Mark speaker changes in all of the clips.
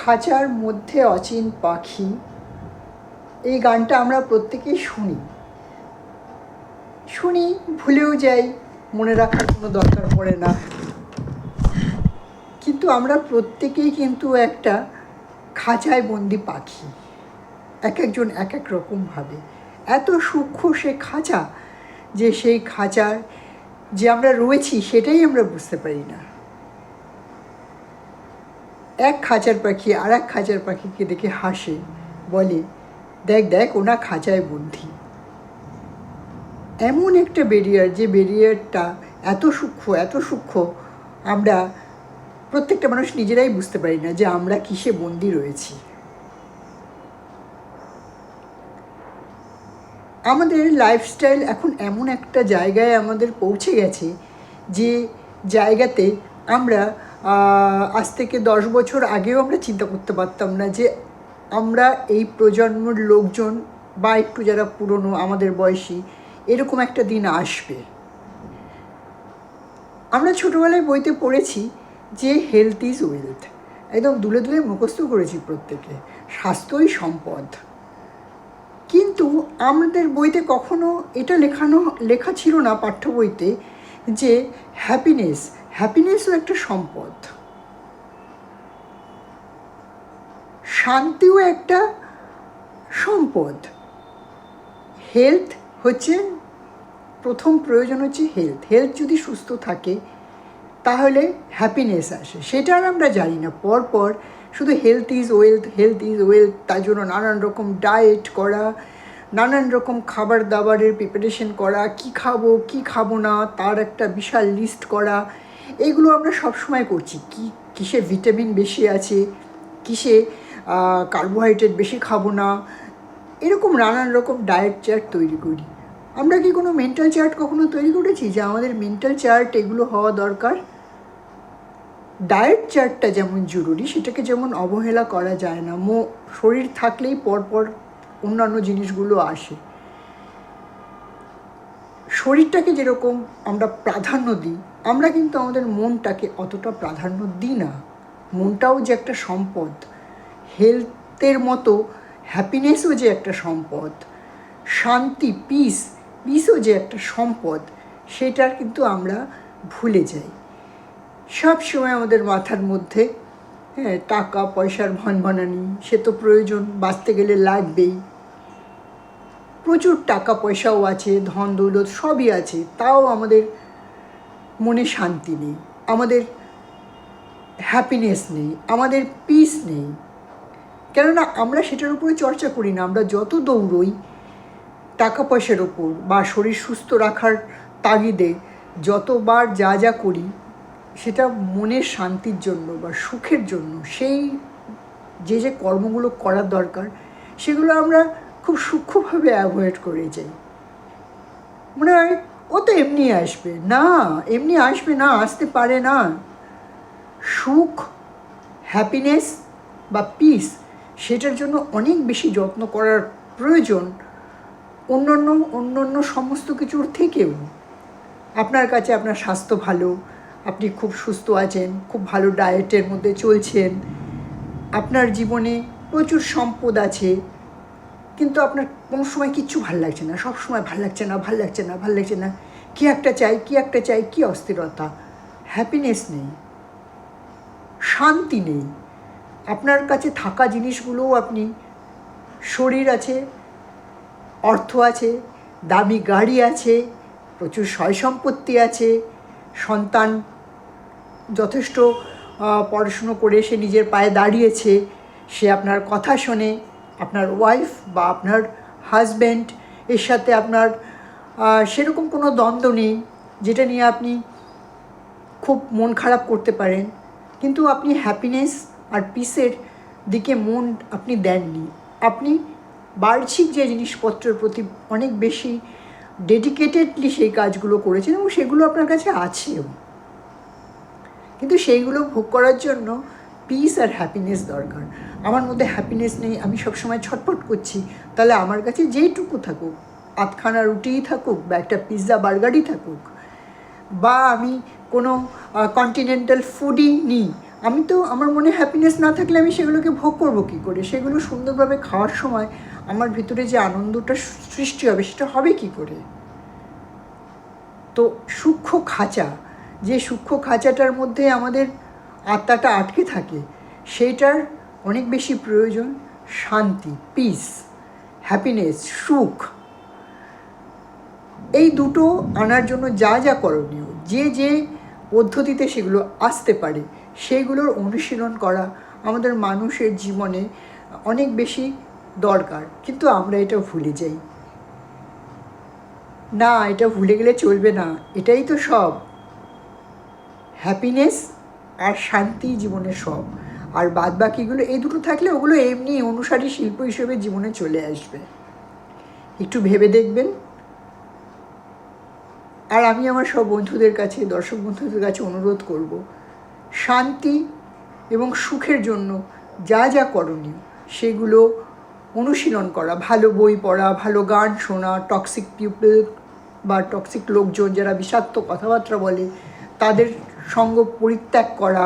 Speaker 1: খাঁচার মধ্যে অচিন পাখি, এই গানটা আমরা প্রত্যেকেই শুনি। শুনি, ভুলেও যাই, মনে রাখার কোনো দরকার পড়ে না। কিন্তু আমরা প্রত্যেকেই কিন্তু একটা খাঁচায় বন্দি পাখি। এক একজন এক এক রকমভাবে এত সূক্ষ্ম সে খাঁচা যে সেই খাঁচার যে আমরা রয়েছি সেটাই আমরা বুঝতে পারি না। এক খাঁচার পাখি আর এক খাঁচার পাখিকে দেখে হাসে, বলে, দেখ দেখ, ওনা খাঁচায় বন্ধি এমন একটা ব্যারিয়ার যে ব্যারিয়ারটা এত সূক্ষ্ম এত সূক্ষ্ম, আমরা প্রত্যেকটা মানুষ নিজেরাই বুঝতে পারি না যে আমরা কিসে বন্দি রয়েছি। আমাদের লাইফস্টাইল এখন এমন একটা জায়গায় আমাদের পৌঁছে গেছে যে জায়গাতে আমরা আজ থেকে দশ বছর আগেও আমরা চিন্তা করতে পারতাম না যে আমরা এই প্রজন্মের লোকজন বা একটু যারা পুরনো, আমাদের বয়সী, এরকম একটা দিন আসবে। আমরা ছোটোবেলায় বইতে পড়েছি যে হেলথ ইজ ওয়েলথ একদম দুলে দুলে মুখস্থ করেছি প্রত্যেকে স্বাস্থ্যই সম্পদ। কিন্তু আমাদের বইতে কখনো এটা লেখানো, লেখা ছিল না, পাঠ্য বইতে, যে হ্যাপিনেস হ্যাপিনেসও একটা সম্পদ। শান্তিও একটা সম্পদ। হেলথ হচ্ছে প্রথম প্রয়োজন হচ্ছে হেলথ হেলথ যদি সুস্থ থাকে, তাহলে হ্যাপিনেস আসে। সেটা আর আমরা জানি না। পরপর শুধু health is wealth health is wealth তার জন্য নানান রকম ডায়েট করা, নানান রকম খাবার দাবারের প্রিপারেশন করা, কি খাব কি খাব না, তার একটা বিশাল লিস্ট করা এইগুলো আমরা সবসময় করছি। কি, কিসে ভিটামিন বেশি আছে, কিসে কার্বোহাইড্রেট বেশি খাব না, এরকম নানান রকম ডায়েট চার্ট তৈরি করি। আমরা কি কোনো মেন্টাল চার্ট কখনো তৈরি করেছি? যে আমাদের মেন্টাল চার্ট এগুলো হওয়া দরকার? ডায়েট চার্টটা যেমন জরুরি, সেটাকে যেমন অবহেলা করা যায় না, মো, শরীর থাকলেই পরপর অন্যান্য জিনিসগুলো আসে। শরীরটাকে যেরকম আমরা প্রাধান্য দিই, আমরা কিন্তু আমাদের মনটাকে অতটা প্রাধান্য দিই না। মনটাও যে একটা সম্পদ হেলথের মতো হ্যাপিনেসও যে একটা সম্পদ, শান্তি পিস পিসও যে একটা সম্পদ, সেটার কিন্তু আমরা ভুলে যাই। সব সময় আমাদের মাথার মধ্যে হ্যাঁ টাকা, পয়সার ভনভনানি, সে তো প্রয়োজন, বাঁচতে গেলে লাগবেই। প্রচুর টাকা পয়সাও আছে ধন দৌলত সবই আছে, তাও আমাদের মনে শান্তি নেই, আমাদের হ্যাপিনেস নেই, আমাদের পিস নেই। কেননা আমরা সেটার উপরে চর্চা করি না, আমরা যত দৌড়ই টাকা পয়সার ওপর বা শরীর সুস্থ রাখার তাগিদে যতবার যা যা করি, সেটা মনের শান্তির জন্য বা সুখের জন্য, সেই যে যে কর্মগুলো করার দরকার, সেগুলো আমরা খুব সূক্ষ্মভাবে অ্যাভয়েড করে যাই। মনে হয় ও তো এমনি আসবে। না, এমনি আসবে না, আসতে পারে না। সুখ হ্যাপিনেস বা পিস সেটার জন্য অনেক বেশি যত্ন করার প্রয়োজন অন্যান্য অন্যান্য সমস্ত কিছুর থেকেও। আপনার কাছে আপনার স্বাস্থ্য ভালো, আপনি খুব সুস্থ আছেন, খুব ভালো ডায়েটের মধ্যে চলছেন, আপনার জীবনে প্রচুর সম্পদ আছে কিন্তু আপনার কোনো সময় কিচ্ছু ভালো লাগছে না, সব সময় ভালো লাগছে না, ভালো লাগছে না, ভালো লাগছে না। কি একটা চাই, কি একটা চাই, কি অস্থিরতা? হ্যাপিনেস নেই। শান্তি নেই। আপনার কাছে থাকা জিনিসগুলোও আপনি, শরীর আছে, অর্থ আছে, দামি গাড়ি আছে, প্রচুর সয় সম্পত্তি আছে, সন্তান যথেষ্ট পড়াশুনো করে সে নিজের পায়ে দাঁড়িয়েছে, সে আপনার কথা শোনে আপনার ওয়াইফ বা আপনার হাজব্যান্ড এর সাথে আপনার সেরকম কোনো দ্বন্দ্ব নেই, যেটা নিয়ে আপনি খুব মন খারাপ করতে পারেন। কিন্তু আপনি হ্যাপিনেস আর পিসের দিকে মন আপনি দেননি। আপনি বার্ষিক যে জিনিসপত্রের প্রতি অনেক বেশি ডেডিকেটেডলি সেই কাজগুলো করেছেন এবং সেগুলো আপনার কাছে আছেও। কিন্তু সেইগুলো ভোগ করার জন্য পিস আর হ্যাপিনেস দরকার। আমার মধ্যে হ্যাপিনেস নেই, আমি সবসময় ছটফট করছি। তাহলে আমার কাছে যেইটুকু থাকুক, আধখানা রুটিই থাকুক বা একটা পিৎজা বার্গারই থাকুক, বা আমি কোনো কন্টিনেন্টাল ফুডই নিই, আমি তো, আমার মনে হ্যাপিনেস না থাকলে আমি সেগুলোকে ভোগ করব কী করে? সেগুলো সুন্দরভাবে খাওয়ার সময় আমার ভিতরে যে আনন্দটা সৃষ্টি হবে, সেটা হবে কি করে? তো সূক্ষ্ম খাঁচা, যে সূক্ষ্ম খাঁচাটার মধ্যে আমাদের আত্মাটা আটকে থাকে, সেইটার অনেক বেশি প্রয়োজন শান্তি পিস হ্যাপিনেস সুখ। এই দুটো আনার জন্য যা যা করণীয়, যে যে পদ্ধতিতে সেগুলো আসতে পারে, সেগুলোর অনুশীলন করা আমাদের মানুষের জীবনে অনেক বেশি দরকার। কিন্তু আমরা এটা ভুলে যাই। না, এটা ভুলে গেলে চলবে না, এটাই তো সব। হ্যাপিনেস আর শান্তি জীবনের সব। আর বাদ বাকিগুলো এই দুটো থাকলে ওগুলো এমনি অনুসারী শিল্প হিসেবে জীবনে চলে আসবে। একটু ভেবে দেখবেন। আর আমি আমার সব বন্ধুদের কাছে, দর্শক বন্ধুদের কাছে অনুরোধ করব, শান্তি এবং সুখের জন্য যা যা করণীয়, সেগুলো অনুশীলন করা। ভালো বই পড়া, ভালো গান শোনা টক্সিক পিপল বা টক্সিক লোকজন যারা বিষাক্ত কথাবার্তা বলে, তাদের সঙ্গ পরিত্যাগ করা,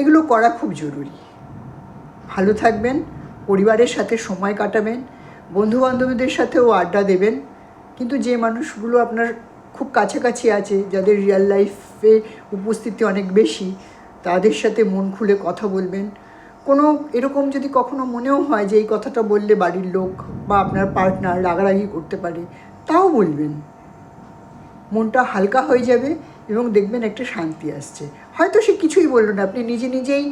Speaker 1: এগুলো করা খুব জরুরি। ভালো থাকবেন, পরিবারের সাথে সময় কাটাবেন বন্ধু বান্ধবীদের সাথেও আড্ডা দেবেন, কিন্তু যে মানুষগুলো আপনার খুব কাছাকাছি আছে, যাদের রিয়েল লাইফে উপস্থিতি অনেক বেশি, তাদের সাথে মন খুলে কথা বলবেন। কোনো এরকম যদি কখনো মনেও হয় যে এই কথাটা বললে বাড়ির লোক বা আপনার পার্টনার রাগারাগি করতে পারে, তাও বলবেন। মনটা হালকা হয়ে যাবে এবং দেখবেন একটা শান্তি আসছে। হয়তো সে কিছুই বলল না, আপনি নিজে নিজেই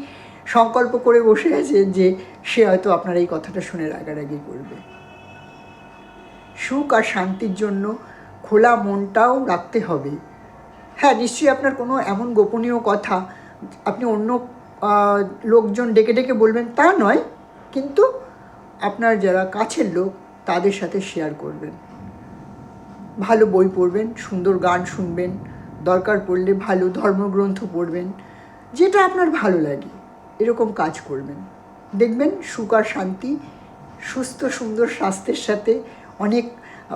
Speaker 1: সংকল্প করে বসে আছেন যে সে হয়তো আপনার এই কথাটা শুনে রাগারাগি করবে। সুখ আর শান্তির জন্য খোলা মনটাও রাখতে হবে। হ্যাঁ নিশ্চয়ই আপনার কোনো এমন গোপনীয় কথা আপনি অন্য লোকজন ডেকে ডেকে বলবেন তা নয়, কিন্তু আপনার যারা কাছের লোক তাদের সাথে শেয়ার করবেন। ভালো বই পড়বেন, সুন্দর গান শুনবেন দরকার পড়লে ভালো ধর্মগ্রন্থ পড়বেন, যেটা আপনার ভালো লাগে, এরকম কাজ করবেন। দেখবেন সুখ আর শান্তি, সুস্থ, সুন্দর স্বাস্থ্যের সাথে, অনেক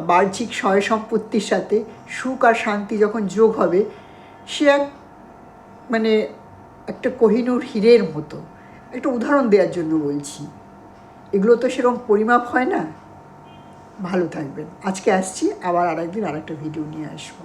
Speaker 1: বাহ্যিক সয় সম্পত্তির সাথে সুখ আর শান্তি যখন যোগ হবে, সে এক মানে একটা কোহিনূর হীরের মতো। একটা উদাহরণ দেওয়ার জন্য বলছি। এগুলো তো সেরকম পরিমাপ হয় না। ভালো থাকবেন। আজকে আসছি, আবার আরেকদিন আরেকটা ভিডিও নিয়ে আসব।